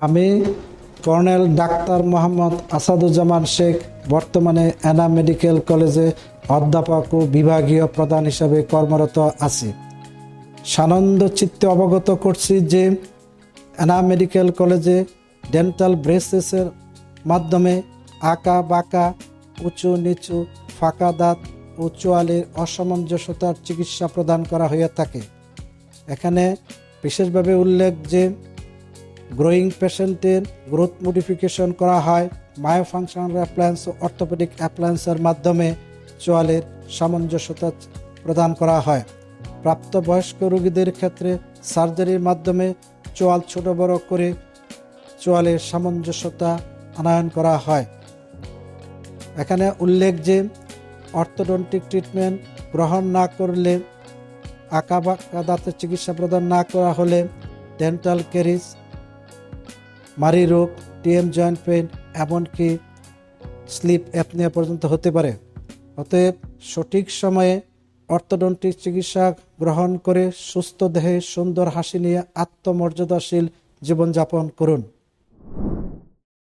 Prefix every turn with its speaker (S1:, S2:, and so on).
S1: আমি colonel doctor Mohammad Asaduzzaman Sheikh, বর্তমানে অ্যানা মেডিকেল কলেজে অধ্যাপক ও বিভাগীয় প্রধান হিসাবে কর্মরত আছি। সানন্দ চিত্তে অবগত করছি যে অ্যানা মেডিকেল কলেজে ডেন্টাল ব্রেসেসের মাধ্যমে আঁকা, বাঁকা, উঁচু, নিচু, ফাঁকা দাঁত ও চোয়ালের অসামঞ্জস্যতার চিকিৎসা প্রদান করা হয়ে থাকে। এখানে বিশেষভাবে উল্লেখ যে গ্রোয়িং পেশেন্টের গ্রোথ মডিফিকেশন করা হয়। মায়োফাংশনাল অ্যাপ্লায়েন্স ও অর্থোপেডিক অ্যাপ্লায়েন্সের মাধ্যমে চোয়ালের সামঞ্জস্যতা প্রদান করা হয়। প্রাপ্তবয়স্ক রোগীদের ক্ষেত্রে সার্জারির মাধ্যমে চোয়াল ছোট বড় করে চোয়ালের সামঞ্জস্যতা আনায়ন করা হয়। এখানে উল্লেখ যে অর্থোডন্টিক ট্রিটমেন্ট গ্রহণ না করলে আঁকা বাঁকা দাঁতের চিকিৎসা প্রদান না করা হলে ডেন্টাল ক্যারিজ মারি রোগ, টিএম জয়েন্ট পেন এমনকি স্লিপ অ্যাপনিয়া পর্যন্ত হতে পারে। অতএব সঠিক সময়ে অর্থোডন্টিক চিকিৎসা গ্রহণ করে সুস্থ দেহে সুন্দর হাসি নিয়ে আত্মমর্যাদাশীল জীবনযাপন করুন।